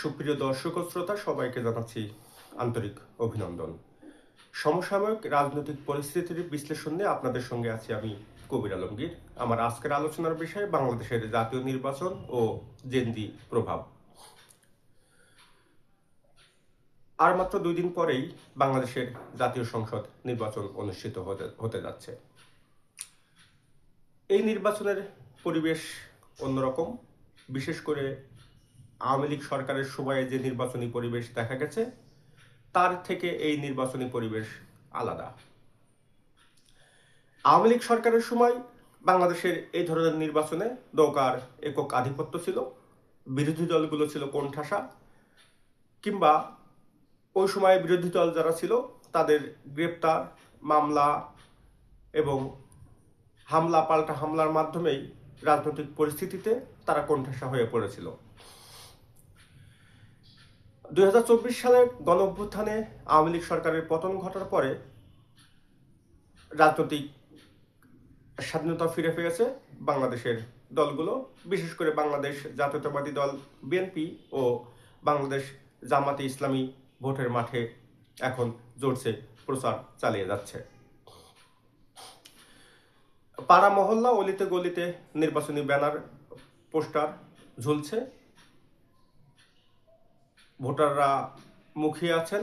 সুপ্রিয় দর্শক শ্রোতা, সবাইকে জানাচ্ছি আন্তরিক অভিনন্দন। সমসাময়িক রাজনৈতিক পরিস্থিতির বিশ্লেষণ নিয়ে আপনাদের সঙ্গে আছি আমি কবির আলমগীর। আমার আজকের আলোচনার বিষয় বাংলাদেশের জাতীয় নির্বাচন ও জেন্দি প্রভাব। আর মাত্র দুই দিন পরেই বাংলাদেশের জাতীয় সংসদ নির্বাচন অনুষ্ঠিত হতে যাচ্ছে। এই নির্বাচনের পরিবেশ অন্যরকম, বিশেষ করে আওয়ামী লীগ সরকারের সময়ে যে নির্বাচনী পরিবেশ দেখা গেছে, তার থেকে এই নির্বাচনী পরিবেশ আলাদা। আওয়ামী লীগ সরকারের সময় বাংলাদেশের এই ধরনের নির্বাচনে নৌকার একক আধিপত্য ছিল, বিরোধী দলগুলো ছিল কোণঠাসা, কিংবা ওই সময় বিরোধী দল যারা ছিল, তাদের গ্রেপ্তার, মামলা এবং হামলা, পাল্টা হামলার মাধ্যমেই রাজনৈতিক পরিস্থিতিতে তারা কোণঠাসা হয়ে পড়েছিল। দুই সালের গণ অভ্যুত্থানে আওয়ামী লীগ সরকারের পতন ঘটার পরে রাজনৈতিক স্বাধীনতা ফিরে পেয়েছে বাংলাদেশের দলগুলো, বিশেষ করে বাংলাদেশ জাতীয়তাবাদী দল বিএনপি ও বাংলাদেশ জামাতে ইসলামী ভোটের মাঠে এখন জোরসে প্রচার চালিয়ে যাচ্ছে। পাড়া মহল্লা অলিতে গলিতে নির্বাচনী ব্যানার, পোস্টার ঝুলছে। ভোটাররা মুখিয়ে আছেন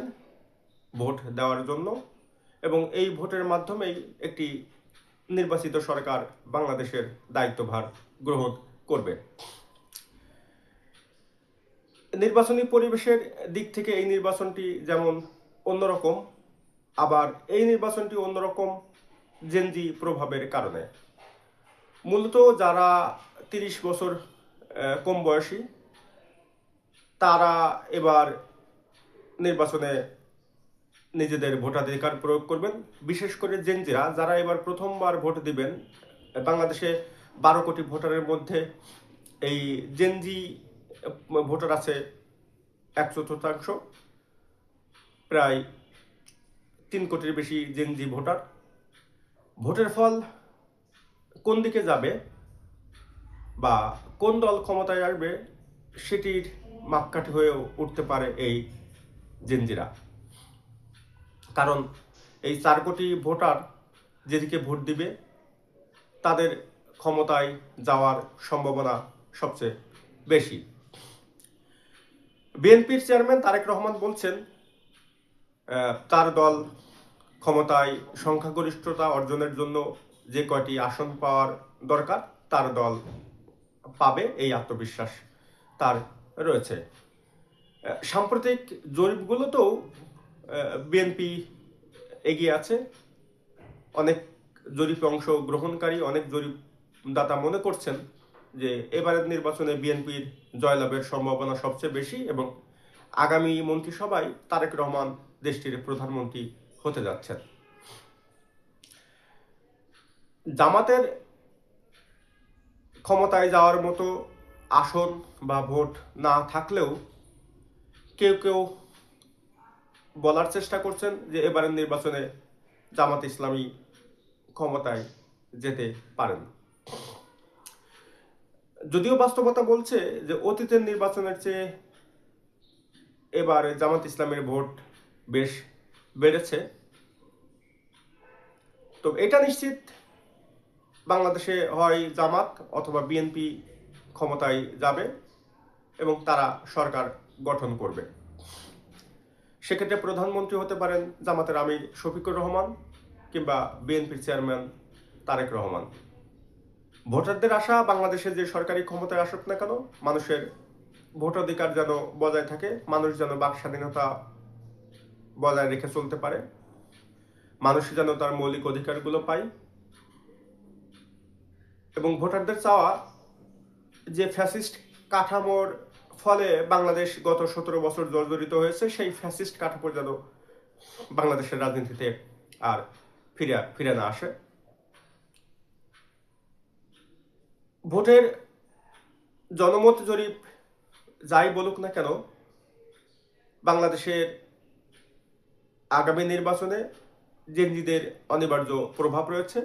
ভোট দেওয়ার জন্য এবং এই ভোটের মাধ্যমেই একটি নির্বাচিত সরকার বাংলাদেশের দায়িত্বভার গ্রহণ করবে। নির্বাচনী পরিবেশের দিক থেকে এই নির্বাচনটি যেমন অন্যরকম, আবার এই নির্বাচনটি অন্যরকম জেনজি প্রভাবের কারণে। মূলত যারা তিরিশ বছর কম বয়সী তারা এবার নির্বাচনে নিজেদের ভোটাধিকার প্রয়োগ করবেন। বিশেষ করে জেনজিরা, যারা এবার প্রথমবার ভোট দিবেন, বাংলাদেশে বারো কোটি ভোটারের মধ্যে এই জেনজি ভোটার আছে এক চতুর্থাংশ। প্রায় তিন কোটির বেশি জেনজি ভোটার। ভোটের ফল কোন দিকে যাবে বা কোন দল ক্ষমতায় আসবে, সেটির মাপকাঠি হয়ে উঠতে পারে এই জেনজিরা। কারণ এই চার কোটি ভোটার যেদিকে ভোট দিবে, তাদের ক্ষমতায় যাওয়ার সম্ভাবনা সবচেয়ে বেশি। বিএনপির চেয়ারম্যান তারেক রহমান বলছেন তার দল ক্ষমতায় সংখ্যাগরিষ্ঠতা অর্জনের জন্য যে কয়টি আসন পাওয়ার দরকার, তার দল পাবে এই আত্মবিশ্বাস। তার রয়েছে। সাম্প্রতিক জরিপগুলোতেও বিএনপি এগিয়ে আছে। অনেক জরিপে অংশ গ্রহণকারী অনেক জরিপদাতা মনে করছেন যে এবারের নির্বাচনে বিএনপির জয়লাভের সম্ভাবনা সবচেয়ে বেশি এবং আগামী মন্ত্রিসভায় তারেক রহমান দেশটির প্রধানমন্ত্রী হতে যাচ্ছেন। জামাতের ক্ষমতায় যাওয়ার মতো আসন বা ভোট না থাকলেও কেউ কেউ বলার চেষ্টা করছেন যে এবারের নির্বাচনে জামাত ইসলামী ক্ষমতায় যেতে পারেন। যদিও বাস্তবতা বলছে যে অতীতের নির্বাচনের চেয়ে এবার জামাত ইসলামের ভোট বেশ বেড়েছে। তো এটা নিশ্চিত বাংলাদেশে হয় জামাত অথবা বিএনপি ক্ষমতায় যাবে এবং তারা সরকার গঠন করবে। সেক্ষেত্রে প্রধানমন্ত্রী হতে পারেন জামাতের আমির শফিকুর রহমান কিংবা বিএনপির চেয়ারম্যান তারেক রহমান। ভোটারদের আশা বাংলাদেশে যে সরকারি ক্ষমতায় আসুক না কেন, মানুষের ভোটাধিকার যেন বজায় থাকে, মানুষ যেন বাক স্বাধীনতা বজায় রেখে চলতে পারে, মানুষ যেন তার মৌলিক অধিকারগুলো পায় এবং ভোটারদের চাওয়া যে ফ্যাসিস্ট কাঠামোর ফলে বাংলাদেশ গত সতেরো বছর জর্জরিত হয়েছে, সেই ফ্যাসিস্ট কাঠামো যেন বাংলাদেশের রাজনীতিতে আর ফিরে ফিরে না আসে। ভোটের জনমত জরিপ যাই বলুক না কেন, বাংলাদেশের আগামী নির্বাচনে জেনজিদের অনিবার্য প্রভাব রয়েছে।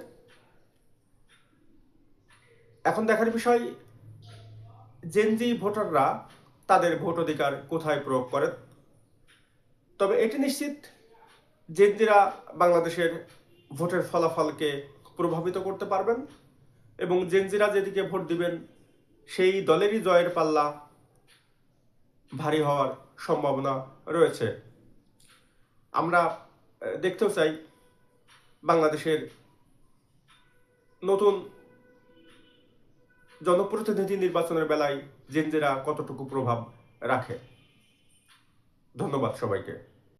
এখন দেখার বিষয় জেনজি ভোটাররা তাদের ভোট অধিকার কোথায় প্রয়োগ করেন তবে এটি নিশ্চিত জেনজিরা বাংলাদেশের ভোটের ফলাফলকে প্রভাবিত করতে পারবেন এবং জেনজিরা যেদিকে ভোট দিবেন, সেই দলেরই জয়ের পাল্লা ভারী হওয়ার সম্ভাবনা রয়েছে। আমরা দেখতেও চাই বাংলাদেশের নতুন জনপ্রতিনিধি নির্বাচনের বেলায় জেনজেরা কতটুকু প্রভাব রাখে? ধন্যবাদ সবাইকে।